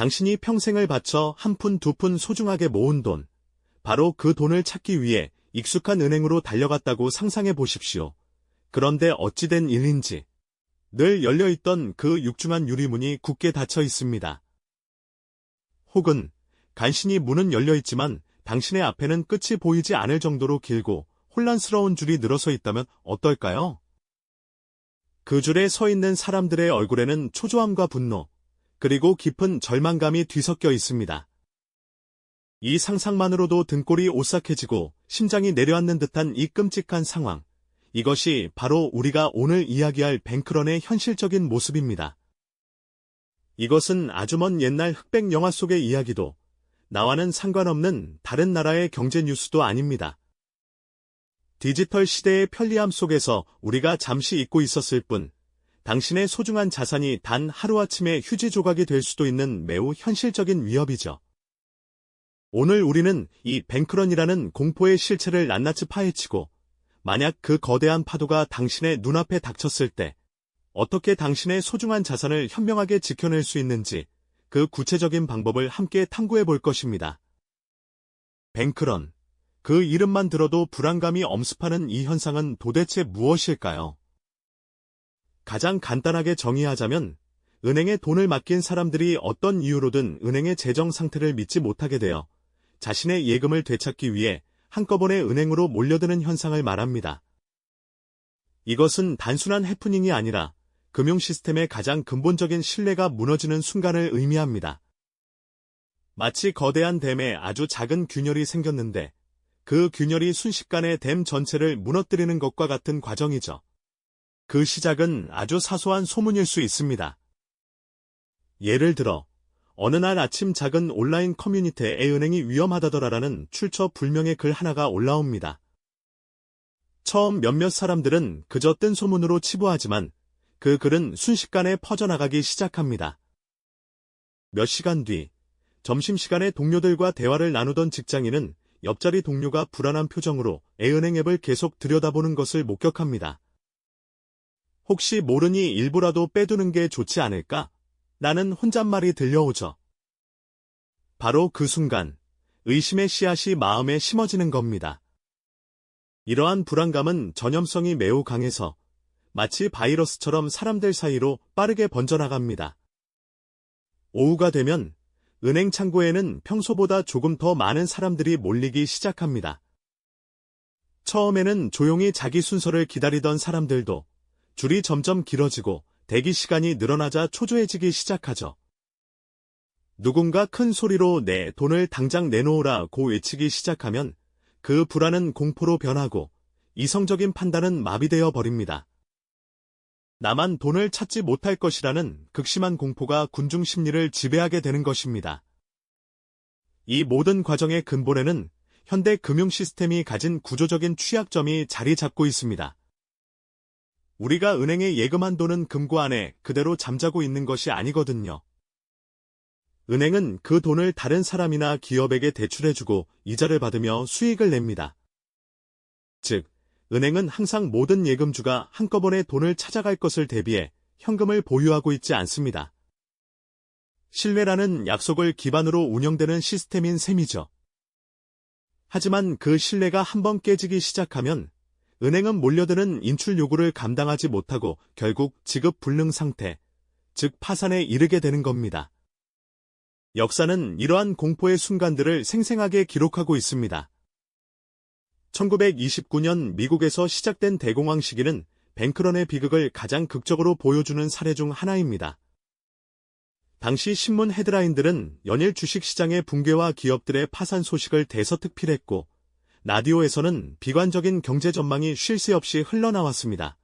당신이 평생을 바쳐 한 푼두푼 소중하게 모은 돈, 바로 그 돈을 찾기 위해 익숙한 은행으로 달려갔다고 상상해 보십시오. 그런데 어찌된 일인지 늘 열려있던 그 육중한 유리문이 굳게 닫혀 있습니다. 혹은 간신히 문은 열려있지만 당신의 앞에는 끝이 보이지 않을 정도로 길고 혼란스러운 줄이 늘어서 있다면 어떨까요? 그 줄에 서 있는 사람들의 얼굴에는 초조함과 분노, 그리고 깊은 절망감이 뒤섞여 있습니다. 이 상상만으로도 등골이 오싹해지고 심장이 내려앉는 듯한 이 끔찍한 상황. 이것이 바로 우리가 오늘 이야기할 뱅크런의 현실적인 모습입니다. 이것은 아주 먼 옛날 흑백 영화 속의 이야기도 나와는 상관없는 다른 나라의 경제 뉴스도 아닙니다. 디지털 시대의 편리함 속에서 우리가 잠시 잊고 있었을 뿐, 당신의 소중한 자산이 단 하루아침에 휴지 조각이 될 수도 있는 매우 현실적인 위협이죠. 오늘 우리는 이 뱅크런이라는 공포의 실체를 낱낱이 파헤치고, 만약 그 거대한 파도가 당신의 눈앞에 닥쳤을 때, 어떻게 당신의 소중한 자산을 현명하게 지켜낼 수 있는지, 그 구체적인 방법을 함께 탐구해 볼 것입니다. 뱅크런. 그 이름만 들어도 불안감이 엄습하는 이 현상은 도대체 무엇일까요? 가장 간단하게 정의하자면 은행에 돈을 맡긴 사람들이 어떤 이유로든 은행의 재정 상태를 믿지 못하게 되어 자신의 예금을 되찾기 위해 한꺼번에 은행으로 몰려드는 현상을 말합니다. 이것은 단순한 해프닝이 아니라 금융 시스템의 가장 근본적인 신뢰가 무너지는 순간을 의미합니다. 마치 거대한 댐에 아주 작은 균열이 생겼는데 그 균열이 순식간에 댐 전체를 무너뜨리는 것과 같은 과정이죠. 그 시작은 아주 사소한 소문일 수 있습니다. 예를 들어 어느 날 아침 작은 온라인 커뮤니티에 은행이 위험하다더라라는 출처 불명의 글 하나가 올라옵니다. 처음 몇몇 사람들은 그저 뜬 소문으로 치부하지만 그 글은 순식간에 퍼져나가기 시작합니다. 몇 시간 뒤, 점심시간에 동료들과 대화를 나누던 직장인은 옆자리 동료가 불안한 표정으로 A은행 앱을 계속 들여다보는 것을 목격합니다. 혹시 모르니 일부라도 빼두는 게 좋지 않을까? 나는 혼잣말이 들려오죠. 바로 그 순간, 의심의 씨앗이 마음에 심어지는 겁니다. 이러한 불안감은 전염성이 매우 강해서 마치 바이러스처럼 사람들 사이로 빠르게 번져나갑니다. 오후가 되면 은행 창고에는 평소보다 조금 더 많은 사람들이 몰리기 시작합니다. 처음에는 조용히 자기 순서를 기다리던 사람들도 줄이 점점 길어지고 대기 시간이 늘어나자 초조해지기 시작하죠. 누군가 큰 소리로 내 돈을 당장 내놓으라고 외치기 시작하면 그 불안은 공포로 변하고 이성적인 판단은 마비되어 버립니다. 나만 돈을 찾지 못할 것이라는 극심한 공포가 군중 심리를 지배하게 되는 것입니다. 이 모든 과정의 근본에는 현대 금융 시스템이 가진 구조적인 취약점이 자리 잡고 있습니다. 우리가 은행에 예금한 돈은 금고 안에 그대로 잠자고 있는 것이 아니거든요. 은행은 그 돈을 다른 사람이나 기업에게 대출해주고 이자를 받으며 수익을 냅니다. 즉, 은행은 항상 모든 예금주가 한꺼번에 돈을 찾아갈 것을 대비해 현금을 보유하고 있지 않습니다. 신뢰라는 약속을 기반으로 운영되는 시스템인 셈이죠. 하지만 그 신뢰가 한번 깨지기 시작하면 은행은 몰려드는 인출 요구를 감당하지 못하고 결국 지급 불능 상태, 즉 파산에 이르게 되는 겁니다. 역사는 이러한 공포의 순간들을 생생하게 기록하고 있습니다. 1929년 미국에서 시작된 대공황 시기는 뱅크런의 비극을 가장 극적으로 보여주는 사례 중 하나입니다. 당시 신문 헤드라인들은 연일 주식시장의 붕괴와 기업들의 파산 소식을 대서특필했고 라디오에서는 비관적인 경제 전망이 쉴 새 없이 흘러나왔습니다.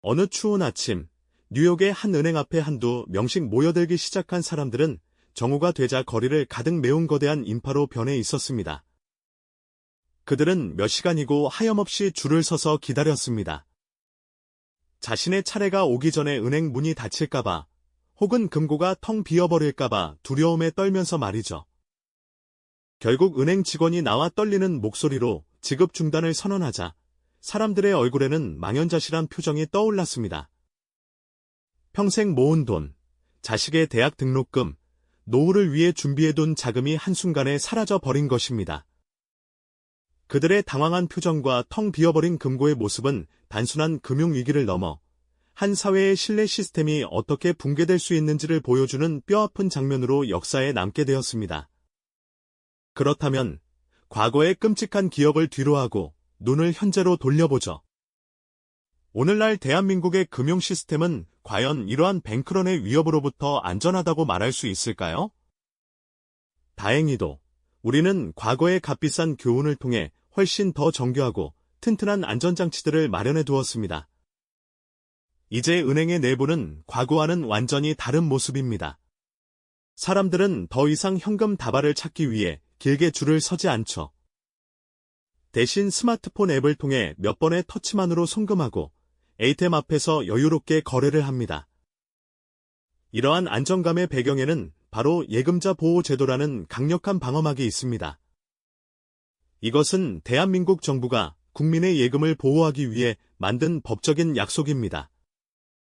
어느 추운 아침 뉴욕의 한 은행 앞에 한두 명씩 모여들기 시작한 사람들은 정오가 되자 거리를 가득 메운 거대한 인파로 변해 있었습니다. 그들은 몇 시간이고 하염없이 줄을 서서 기다렸습니다. 자신의 차례가 오기 전에 은행 문이 닫힐까봐 혹은 금고가 텅 비어버릴까봐 두려움에 떨면서 말이죠. 결국 은행 직원이 나와 떨리는 목소리로 지급 중단을 선언하자 사람들의 얼굴에는 망연자실한 표정이 떠올랐습니다. 평생 모은 돈, 자식의 대학 등록금, 노후를 위해 준비해둔 자금이 한순간에 사라져 버린 것입니다. 그들의 당황한 표정과 텅 비어버린 금고의 모습은 단순한 금융위기를 넘어 한 사회의 신뢰 시스템이 어떻게 붕괴될 수 있는지를 보여주는 뼈아픈 장면으로 역사에 남게 되었습니다. 그렇다면 과거의 끔찍한 기억을 뒤로하고 눈을 현재로 돌려보죠. 오늘날 대한민국의 금융 시스템은 과연 이러한 뱅크런의 위협으로부터 안전하다고 말할 수 있을까요? 다행히도 우리는 과거의 값비싼 교훈을 통해 훨씬 더 정교하고 튼튼한 안전장치들을 마련해 두었습니다. 이제 은행의 내부는 과거와는 완전히 다른 모습입니다. 사람들은 더 이상 현금 다발을 찾기 위해 길게 줄을 서지 않죠. 대신 스마트폰 앱을 통해 몇 번의 터치만으로 송금하고 ATM 앞에서 여유롭게 거래를 합니다. 이러한 안정감의 배경에는 바로 예금자 보호 제도라는 강력한 방어막이 있습니다. 이것은 대한민국 정부가 국민의 예금을 보호하기 위해 만든 법적인 약속입니다.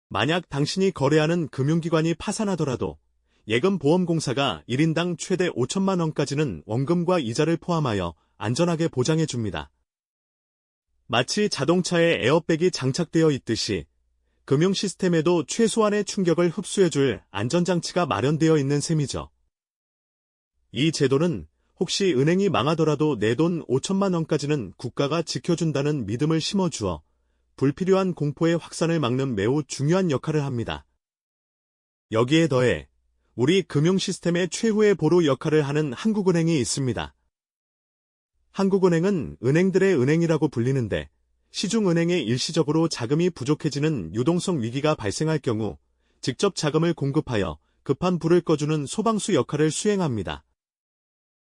만약 당신이 거래하는 금융기관이 파산하더라도 예금보험공사가 1인당 최대 5천만 원까지는 원금과 이자를 포함하여 안전하게 보장해 줍니다. 마치 자동차에 에어백이 장착되어 있듯이 금융 시스템에도 최소한의 충격을 흡수해줄 안전장치가 마련되어 있는 셈이죠. 이 제도는 혹시 은행이 망하더라도 내 돈 5천만 원까지는 국가가 지켜준다는 믿음을 심어주어 불필요한 공포의 확산을 막는 매우 중요한 역할을 합니다. 여기에 더해 우리 금융 시스템의 최후의 보루 역할을 하는 한국은행이 있습니다. 한국은행은 은행들의 은행이라고 불리는데 시중은행에 일시적으로 자금이 부족해지는 유동성 위기가 발생할 경우 직접 자금을 공급하여 급한 불을 꺼주는 소방수 역할을 수행합니다.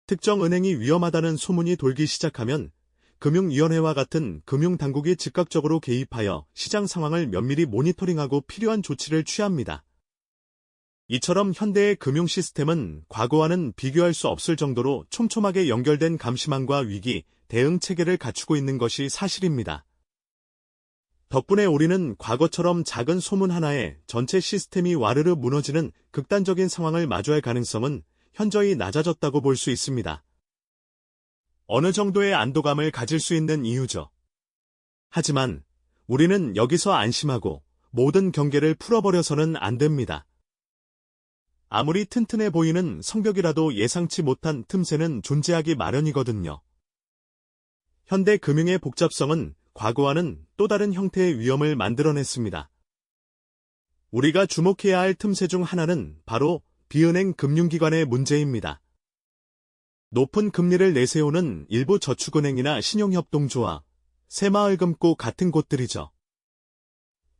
특정 은행이 위험하다는 소문이 돌기 시작하면 금융위원회와 같은 금융당국이 즉각적으로 개입하여 시장 상황을 면밀히 모니터링하고 필요한 조치를 취합니다. 이처럼 현대의 금융 시스템은 과거와는 비교할 수 없을 정도로 촘촘하게 연결된 감시망과 위기, 대응 체계를 갖추고 있는 것이 사실입니다. 덕분에 우리는 과거처럼 작은 소문 하나에 전체 시스템이 와르르 무너지는 극단적인 상황을 마주할 가능성은 현저히 낮아졌다고 볼 수 있습니다. 어느 정도의 안도감을 가질 수 있는 이유죠. 하지만 우리는 여기서 안심하고 모든 경계를 풀어버려서는 안 됩니다. 아무리 튼튼해 보이는 성벽이라도 예상치 못한 틈새는 존재하기 마련이거든요. 현대 금융의 복잡성은 과거와는 또 다른 형태의 위험을 만들어냈습니다. 우리가 주목해야 할 틈새 중 하나는 바로 비은행 금융기관의 문제입니다. 높은 금리를 내세우는 일부 저축은행이나 신용협동조합, 새마을금고 같은 곳들이죠.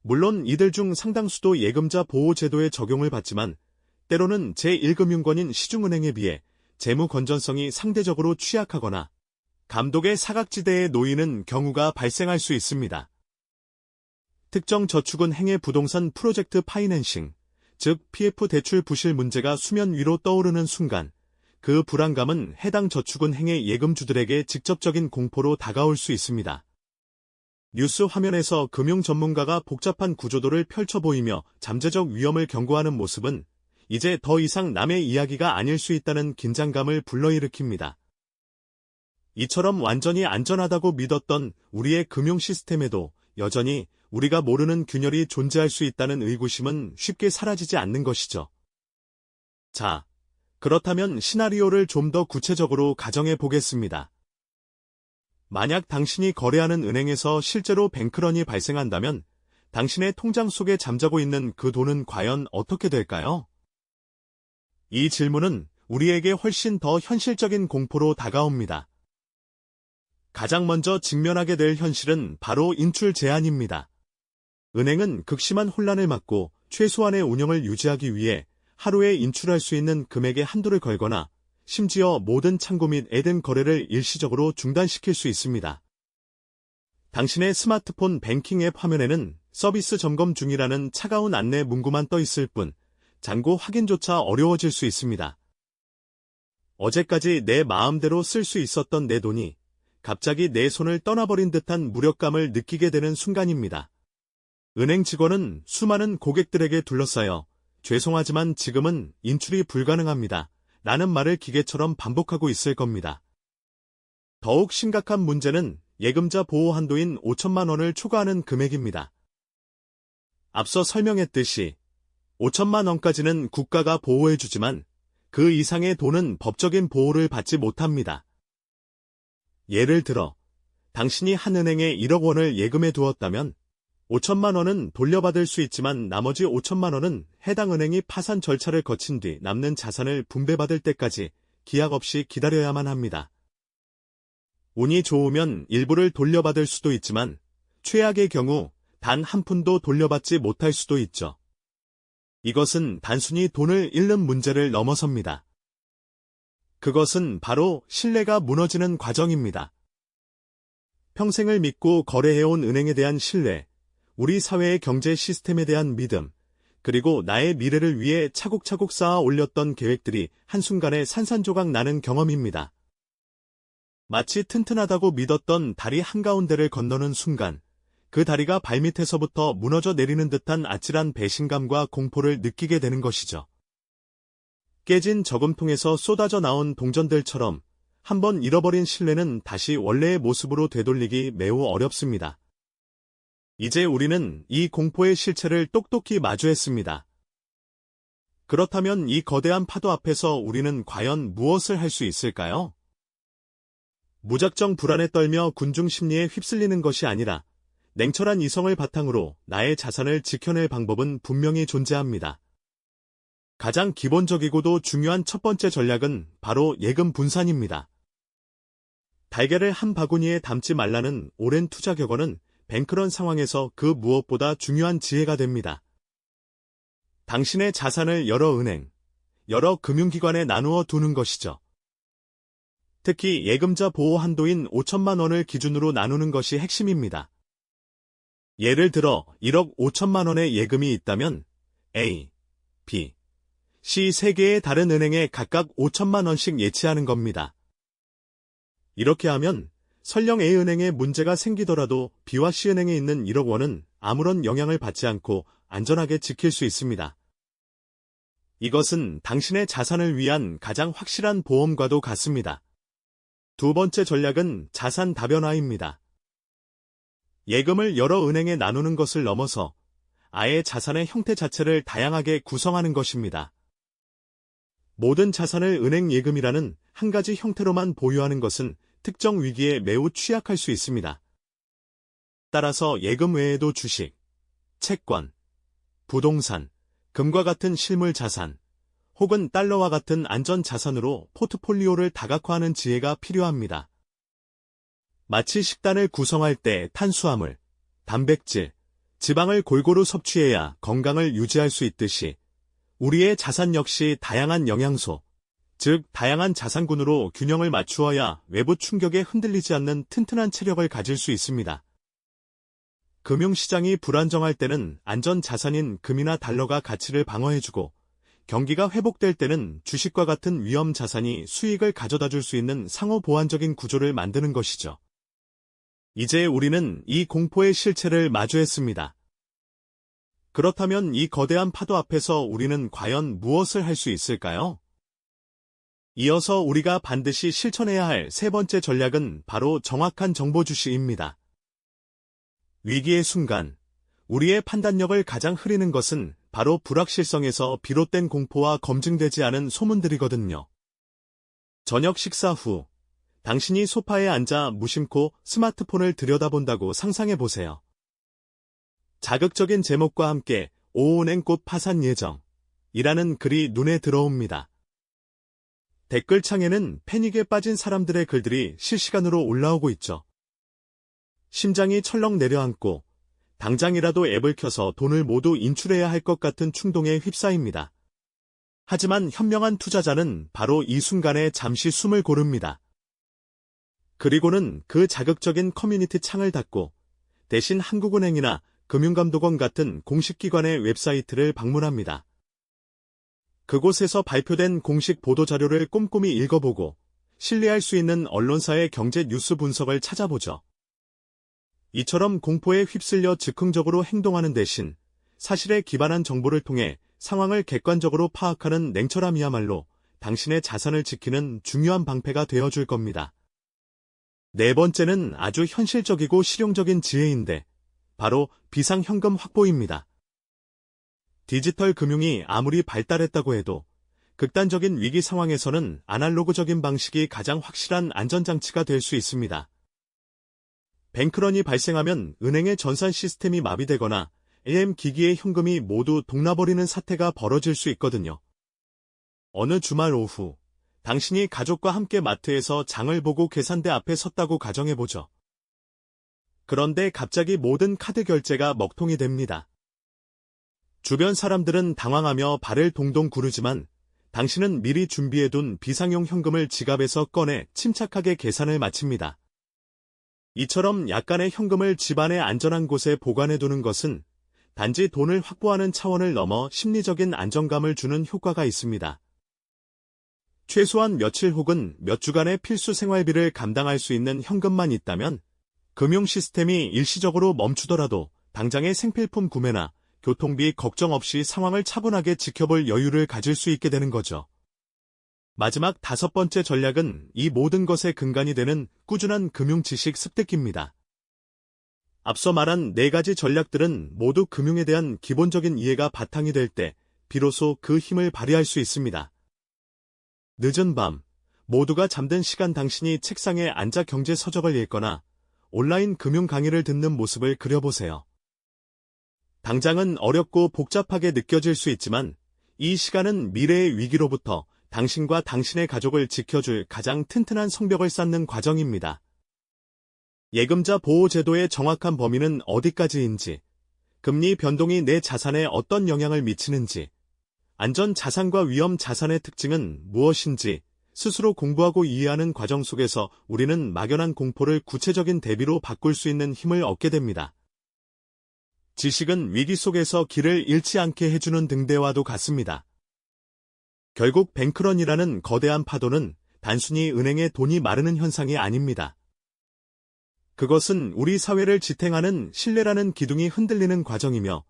물론 이들 중 상당수도 예금자 보호제도의 적용을 받지만 때로는 제1금융권인 시중은행에 비해 재무 건전성이 상대적으로 취약하거나 감독의 사각지대에 놓이는 경우가 발생할 수 있습니다. 특정 저축은 행의 부동산 프로젝트 파이낸싱, 즉 PF 대출 부실 문제가 수면 위로 떠오르는 순간 그 불안감은 해당 저축은 행의 예금주들에게 직접적인 공포로 다가올 수 있습니다. 뉴스 화면에서 금융 전문가가 복잡한 구조도를 펼쳐 보이며 잠재적 위험을 경고하는 모습은 이제 더 이상 남의 이야기가 아닐 수 있다는 긴장감을 불러일으킵니다. 이처럼 완전히 안전하다고 믿었던 우리의 금융 시스템에도 여전히 우리가 모르는 균열이 존재할 수 있다는 의구심은 쉽게 사라지지 않는 것이죠. 자, 그렇다면 시나리오를 좀 더 구체적으로 가정해 보겠습니다. 만약 당신이 거래하는 은행에서 실제로 뱅크런이 발생한다면 당신의 통장 속에 잠자고 있는 그 돈은 과연 어떻게 될까요? 이 질문은 우리에게 훨씬 더 현실적인 공포로 다가옵니다. 가장 먼저 직면하게 될 현실은 바로 인출 제한입니다. 은행은 극심한 혼란을 막고 최소한의 운영을 유지하기 위해 하루에 인출할 수 있는 금액의 한도를 걸거나 심지어 모든 창고 및 애든 거래를 일시적으로 중단시킬 수 있습니다. 당신의 스마트폰 뱅킹 앱 화면에는 서비스 점검 중이라는 차가운 안내 문구만 떠 있을 뿐 잔고 확인조차 어려워질 수 있습니다. 어제까지 내 마음대로 쓸 수 있었던 내 돈이 갑자기 내 손을 떠나버린 듯한 무력감을 느끼게 되는 순간입니다. 은행 직원은 수많은 고객들에게 둘러싸여 죄송하지만 지금은 인출이 불가능합니다. 라는 말을 기계처럼 반복하고 있을 겁니다. 더욱 심각한 문제는 예금자 보호 한도인 5천만 원을 초과하는 금액입니다. 앞서 설명했듯이 5천만 원까지는 국가가 보호해주지만 그 이상의 돈은 법적인 보호를 받지 못합니다. 예를 들어 당신이 한 은행에 1억 원을 예금해 두었다면 5천만 원은 돌려받을 수 있지만 나머지 5천만 원은 해당 은행이 파산 절차를 거친 뒤 남는 자산을 분배받을 때까지 기약 없이 기다려야만 합니다. 운이 좋으면 일부를 돌려받을 수도 있지만 최악의 경우 단 한 푼도 돌려받지 못할 수도 있죠. 이것은 단순히 돈을 잃는 문제를 넘어섭니다. 그것은 바로 신뢰가 무너지는 과정입니다. 평생을 믿고 거래해온 은행에 대한 신뢰, 우리 사회의 경제 시스템에 대한 믿음, 그리고 나의 미래를 위해 차곡차곡 쌓아 올렸던 계획들이 한순간에 산산조각 나는 경험입니다. 마치 튼튼하다고 믿었던 다리 한가운데를 건너는 순간, 그 다리가 발밑에서부터 무너져 내리는 듯한 아찔한 배신감과 공포를 느끼게 되는 것이죠. 깨진 저금통에서 쏟아져 나온 동전들처럼 한번 잃어버린 신뢰는 다시 원래의 모습으로 되돌리기 매우 어렵습니다. 이제 우리는 이 공포의 실체를 똑똑히 마주했습니다. 그렇다면 이 거대한 파도 앞에서 우리는 과연 무엇을 할 수 있을까요? 무작정 불안에 떨며 군중 심리에 휩쓸리는 것이 아니라 냉철한 이성을 바탕으로 나의 자산을 지켜낼 방법은 분명히 존재합니다. 가장 기본적이고도 중요한 첫 번째 전략은 바로 예금 분산입니다. 달걀을 한 바구니에 담지 말라는 오랜 투자 격언은 뱅크런 상황에서 그 무엇보다 중요한 지혜가 됩니다. 당신의 자산을 여러 은행, 여러 금융기관에 나누어 두는 것이죠. 특히 예금자 보호 한도인 5천만 원을 기준으로 나누는 것이 핵심입니다. 예를 들어 1억 5천만 원의 예금이 있다면 A, B, C 세 개의 다른 은행에 각각 5천만 원씩 예치하는 겁니다. 이렇게 하면 설령 A은행에 문제가 생기더라도 B와 C은행에 있는 1억 원은 아무런 영향을 받지 않고 안전하게 지킬 수 있습니다. 이것은 당신의 자산을 위한 가장 확실한 보험과도 같습니다. 두 번째 전략은 자산 다변화입니다. 예금을 여러 은행에 나누는 것을 넘어서 아예 자산의 형태 자체를 다양하게 구성하는 것입니다. 모든 자산을 은행 예금이라는 한 가지 형태로만 보유하는 것은 특정 위기에 매우 취약할 수 있습니다. 따라서 예금 외에도 주식, 채권, 부동산, 금과 같은 실물 자산, 혹은 달러와 같은 안전 자산으로 포트폴리오를 다각화하는 지혜가 필요합니다. 마치 식단을 구성할 때 탄수화물, 단백질, 지방을 골고루 섭취해야 건강을 유지할 수 있듯이 우리의 자산 역시 다양한 영양소, 즉 다양한 자산군으로 균형을 맞추어야 외부 충격에 흔들리지 않는 튼튼한 체력을 가질 수 있습니다. 금융시장이 불안정할 때는 안전 자산인 금이나 달러가 가치를 방어해주고 경기가 회복될 때는 주식과 같은 위험 자산이 수익을 가져다 줄 수 있는 상호 보완적인 구조를 만드는 것이죠. 이제 우리는 이 공포의 실체를 마주했습니다. 그렇다면 이 거대한 파도 앞에서 우리는 과연 무엇을 할 수 있을까요? 이어서 우리가 반드시 실천해야 할 세 번째 전략은 바로 정확한 정보 주시입니다. 위기의 순간, 우리의 판단력을 가장 흐리는 것은 바로 불확실성에서 비롯된 공포와 검증되지 않은 소문들이거든요. 저녁 식사 후, 당신이 소파에 앉아 무심코 스마트폰을 들여다본다고 상상해 보세요. 자극적인 제목과 함께 오은행꽃 파산 예정 이라는 글이 눈에 들어옵니다. 댓글창에는 패닉에 빠진 사람들의 글들이 실시간으로 올라오고 있죠. 심장이 철렁 내려앉고 당장이라도 앱을 켜서 돈을 모두 인출해야 할 것 같은 충동에 휩싸입니다. 하지만 현명한 투자자는 바로 이 순간에 잠시 숨을 고릅니다. 그리고는 그 자극적인 커뮤니티 창을 닫고 대신 한국은행이나 금융감독원 같은 공식기관의 웹사이트를 방문합니다. 그곳에서 발표된 공식 보도자료를 꼼꼼히 읽어보고 신뢰할 수 있는 언론사의 경제 뉴스 분석을 찾아보죠. 이처럼 공포에 휩쓸려 즉흥적으로 행동하는 대신 사실에 기반한 정보를 통해 상황을 객관적으로 파악하는 냉철함이야말로 당신의 자산을 지키는 중요한 방패가 되어줄 겁니다. 네 번째는 아주 현실적이고 실용적인 지혜인데 바로 비상현금 확보입니다. 디지털 금융이 아무리 발달했다고 해도 극단적인 위기 상황에서는 아날로그적인 방식이 가장 확실한 안전장치가 될 수 있습니다. 뱅크런이 발생하면 은행의 전산 시스템이 마비되거나 AM 기기의 현금이 모두 동나버리는 사태가 벌어질 수 있거든요. 어느 주말 오후, 당신이 가족과 함께 마트에서 장을 보고 계산대 앞에 섰다고 가정해보죠. 그런데 갑자기 모든 카드 결제가 먹통이 됩니다. 주변 사람들은 당황하며 발을 동동 구르지만 당신은 미리 준비해둔 비상용 현금을 지갑에서 꺼내 침착하게 계산을 마칩니다. 이처럼 약간의 현금을 집안의 안전한 곳에 보관해두는 것은 단지 돈을 확보하는 차원을 넘어 심리적인 안정감을 주는 효과가 있습니다. 최소한 며칠 혹은 몇 주간의 필수 생활비를 감당할 수 있는 현금만 있다면 금융 시스템이 일시적으로 멈추더라도 당장의 생필품 구매나 교통비 걱정 없이 상황을 차분하게 지켜볼 여유를 가질 수 있게 되는 거죠. 마지막 다섯 번째 전략은 이 모든 것의 근간이 되는 꾸준한 금융 지식 습득기입니다. 앞서 말한 네 가지 전략들은 모두 금융에 대한 기본적인 이해가 바탕이 될 때 비로소 그 힘을 발휘할 수 있습니다. 늦은 밤, 모두가 잠든 시간 당신이 책상에 앉아 경제 서적을 읽거나 온라인 금융 강의를 듣는 모습을 그려보세요. 당장은 어렵고 복잡하게 느껴질 수 있지만 이 시간은 미래의 위기로부터 당신과 당신의 가족을 지켜줄 가장 튼튼한 성벽을 쌓는 과정입니다. 예금자 보호제도의 정확한 범위는 어디까지인지, 금리 변동이 내 자산에 어떤 영향을 미치는지, 안전 자산과 위험 자산의 특징은 무엇인지 스스로 공부하고 이해하는 과정 속에서 우리는 막연한 공포를 구체적인 대비로 바꿀 수 있는 힘을 얻게 됩니다. 지식은 위기 속에서 길을 잃지 않게 해주는 등대와도 같습니다. 결국 뱅크런이라는 거대한 파도는 단순히 은행의 돈이 마르는 현상이 아닙니다. 그것은 우리 사회를 지탱하는 신뢰라는 기둥이 흔들리는 과정이며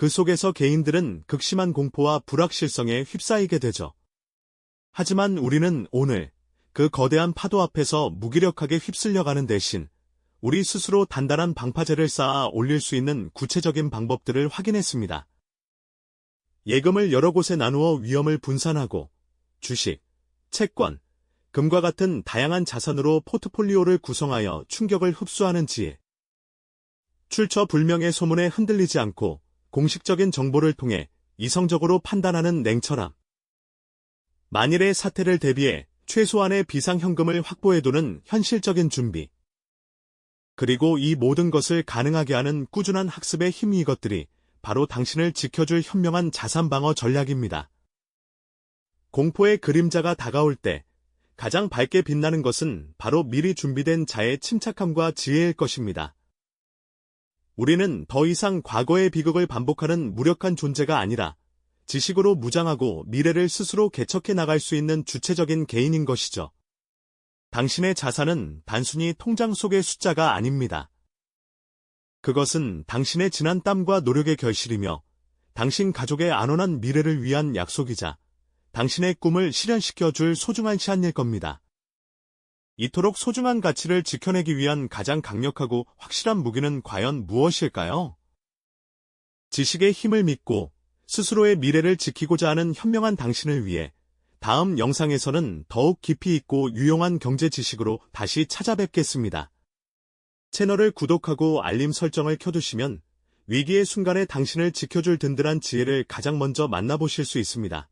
그 속에서 개인들은 극심한 공포와 불확실성에 휩싸이게 되죠. 하지만 우리는 오늘 그 거대한 파도 앞에서 무기력하게 휩쓸려가는 대신 우리 스스로 단단한 방파제를 쌓아 올릴 수 있는 구체적인 방법들을 확인했습니다. 예금을 여러 곳에 나누어 위험을 분산하고 주식, 채권, 금과 같은 다양한 자산으로 포트폴리오를 구성하여 충격을 흡수하는 지혜. 출처 불명의 소문에 흔들리지 않고 공식적인 정보를 통해 이성적으로 판단하는 냉철함. 만일의 사태를 대비해 최소한의 비상현금을 확보해두는 현실적인 준비. 그리고 이 모든 것을 가능하게 하는 꾸준한 학습의 힘 이것들이 바로 당신을 지켜줄 현명한 자산방어 전략입니다. 공포의 그림자가 다가올 때 가장 밝게 빛나는 것은 바로 미리 준비된 자의 침착함과 지혜일 것입니다. 우리는 더 이상 과거의 비극을 반복하는 무력한 존재가 아니라 지식으로 무장하고 미래를 스스로 개척해 나갈 수 있는 주체적인 개인인 것이죠. 당신의 자산은 단순히 통장 속의 숫자가 아닙니다. 그것은 당신의 지난 땀과 노력의 결실이며 당신 가족의 안온한 미래를 위한 약속이자 당신의 꿈을 실현시켜 줄 소중한 시한일 겁니다. 이토록 소중한 가치를 지켜내기 위한 가장 강력하고 확실한 무기는 과연 무엇일까요? 지식의 힘을 믿고 스스로의 미래를 지키고자 하는 현명한 당신을 위해 다음 영상에서는 더욱 깊이 있고 유용한 경제 지식으로 다시 찾아뵙겠습니다. 채널을 구독하고 알림 설정을 켜두시면 위기의 순간에 당신을 지켜줄 든든한 지혜를 가장 먼저 만나보실 수 있습니다.